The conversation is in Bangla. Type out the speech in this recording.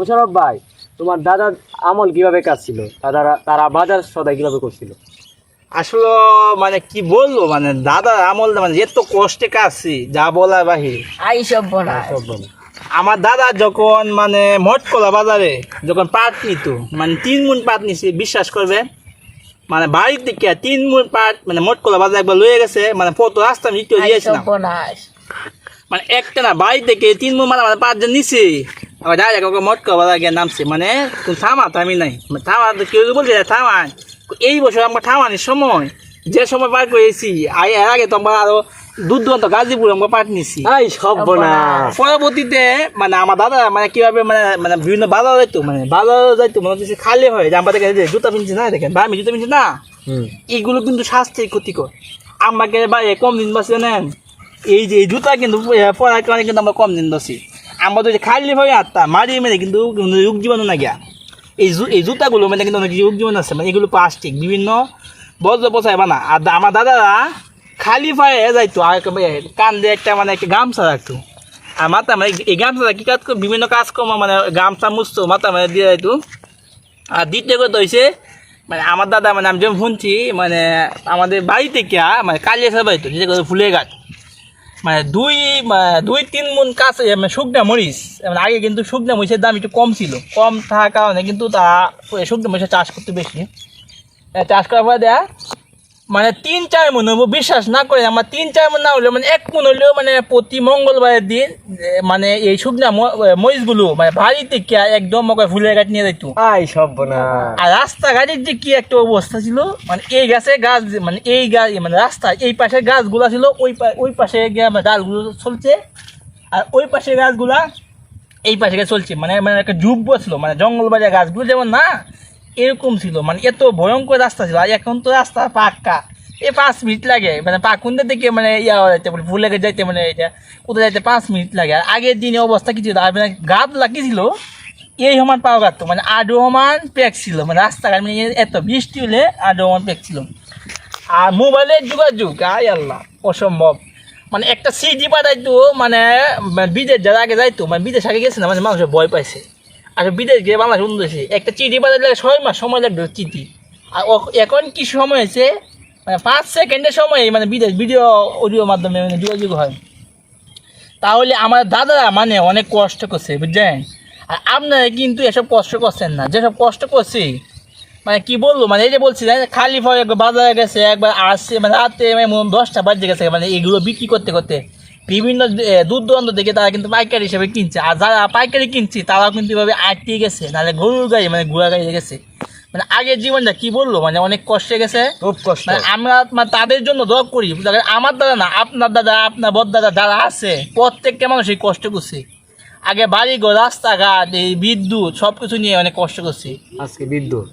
মোশারফ ভাই তোমার দাদার আমল কীভাবে কাজ ছিল তারা তারা বাজার সদাই কীভাবে করছিল? আসলে মানে কি বলব মানে দাদা আমল মানে এত কষ্টে কাজছি যা বলার বাহির। আই সব বনায় সব বলো। আমার দাদা যখন মানে মটকলা বাজারে যখন পাট নিত মানে তিন মুন পাট নিছে বিশ্বাস করবে? মানে বাড়ির থেকে তিন মুন পাট মানে মটকলা বাজার একবার লয়ে গেছে মানে কত রাস্তা আমি একটু দিয়েছিলাম মানে একটা না বাড়ি থেকে তিন মুন মানে পাঁচ জন নিছে। আবার ডাইরেক্ট ওকে মটকা বাজার গিয়ে নামছে মানে তুমি থামা থামি নাই মানে থামা তো কেউ বলছে থামা এই বছর আমরা থামানির সময় যে সময় পার করেছি আই এর আগে তো আমরা আরও দূর দূরান্ত গাজীপুর আমরা পাট নিছি আই সব পরবর্তীতে মানে আমার দাদা মানে কীভাবে মানে মানে বিভিন্ন বাজার যাইতো মানে বাজার যাইতো মানে হচ্ছে খালি হয় যে আমরা দেখেন যে জুতা পিনছি না দেখেন বা আমি জুতা পিনছি না হুম এইগুলো কিন্তু স্বাস্থ্যের ক্ষতিকর আমাকে বাইরে কম দিন বাঁচে নেন এই যে এই জুতা কিন্তু পরার কারণে কিন্তু আমরা কম দিন বাঁচি আমরা তো খালি হয়ে আত্মা, মারি মেরে কিন্তু কোনো রোগ জীবাণু না গিয়া। এই জু, এই জুতাগুলো মানে কিন্তু অনেক রোগ জীবাণু আছে মানে এগুলো প্লাস্টিক বিভিন্ন বজ্র পচায় বানা। আর আমার দাদারা খালি পায়ে যাইতো, আর কান দিয়ে একটা মানে একটা গামছা রাখতো। আর মাথা মানে এই গামছা কি কাজ বিভিন্ন কাজকর্ম মানে গামছা মুছতো, মাথা মানে দিয়ে যাইতো। আর দ্বিতীয় কথা হয়েছে মানে আমার দাদা মানে আমি যেমন শুনছি মানে আমাদের বাড়ি থেকে মানে কালিয়াসা বাড়িতে, যেটা ফুলের গাছ। মানে দুই দুই, তিন মন কাছে মানে শুকনা মরিচ। মানে আগে কিন্তু শুকনা মরিচের দাম একটু কম ছিল। কম থাকার কারণে কিন্তু তা, শুকনা মরিচের চাষ করতে বেশি। চাষ করার পরে দেয়া মানে তিন চার মন হব বিশ্বাস না করে আমার তিন চার মন না হলেও মানে এক মন হলেও মানে প্রতি মঙ্গলবারের দিন মানে এই শুকনা ম- মরিচগুলো মানে বাড়ি থেকে একদম আমাকে ফুলের গাছ নিয়ে যাইতো? আই সব বোনাস আর রাস্তাঘাটের যে কি একটা অবস্থা ছিল মানে এই গাছে গাছ মানে এই গাছ মানে রাস্তা এই পাশে গাছগুলা ছিল ওই ওই পাশে গিয়ে গাছগুলো চলছে। আর ওই পাশে গাছগুলা এই পাশে গিয়ে চলছে মানে মানে একটা যুব্য ছিল মানে জঙ্গল বাজার গাছগুলো যেমন না এরকম ছিল মানে এত ভয়ঙ্কর রাস্তা ছিল আর এখন তো রাস্তা পাক্কা। এই পাঁচ মিনিট লাগে মানে পাকুন্দা থেকে মানে ইয়া যাইতে মানে লেগে যাইতে মানে এটা, কোথায় যাইতে পাঁচ মিনিট লাগে। আর আগের দিনে অবস্থা কি ছিল আর মানে গাছ লাগিয়েছিল এই সমান পাওয়া গেত মানে আডো সমান প্যাক ছিল মানে রাস্তাঘাট মানে এত বৃষ্টি হলে আডো সমান প্যাক ছিল। আর মোবাইলের যোগাযোগ, আয় আল্লাহ, অসম্ভব। মানে একটা সিডি পাঠাইতো মানে মানে বিদেশ যারা আগে যাইতো মানে বিদেশ আগে গেছে না মানে মানুষের ভয় পাইছে। আর বিদেশ গিয়ে বাংলাদেশ উন্নত একটা চিঠি পাঠাইলে ছয় মাস সময় লাগবে চিঠি। আর এখন কি সময় হয়েছে? মানে পাঁচ সেকেন্ডের সময় মানে বিদেশ ভিডিও অডিও মাধ্যমে মানে যোগাযোগ হয়। তাহলে আমার দাদারা মানে অনেক কষ্ট করছে, বুঝছেন? আর আপনারা কিন্তু এসব কষ্ট করছেন না। যেসব কষ্ট করছি মানে কি বলব? মানে এই যে বলছি খালি ফল একবার বাজারে গেছে, একবার আসছে মানে রাতে মানে দশটা বাজে গেছে মানে এগুলো বিক্রি করতে করতে। বিভিন্ন দূর দূরান্ত থেকে তারা কিন্তু পাইকারি হিসেবে কিনছে। আর যারা পাইকারি কিনছে তারাও কিন্তু এভাবে আটকে গেছে। নাহলে গরুর গাড়ি মানে ঘোড়া গাড়ি গেছে। মানে আগের জীবনটা কি বলল মানে অনেক কষ্টে গেছে। খুব কষ্ট। মানে আমরা মানে তাদের জন্য দোয়া করি। আমার দাদা না আপনার দাদা আপনার বদ দাদা যারা আছে প্রত্যেকটা মানুষ এই কষ্ট করছে। আগে বাড়ি ঘর রাস্তাঘাট এই বিদ্যুৎ সব কিছু নিয়ে অনেক কষ্ট করছে। আজকে বিদ্যুৎ।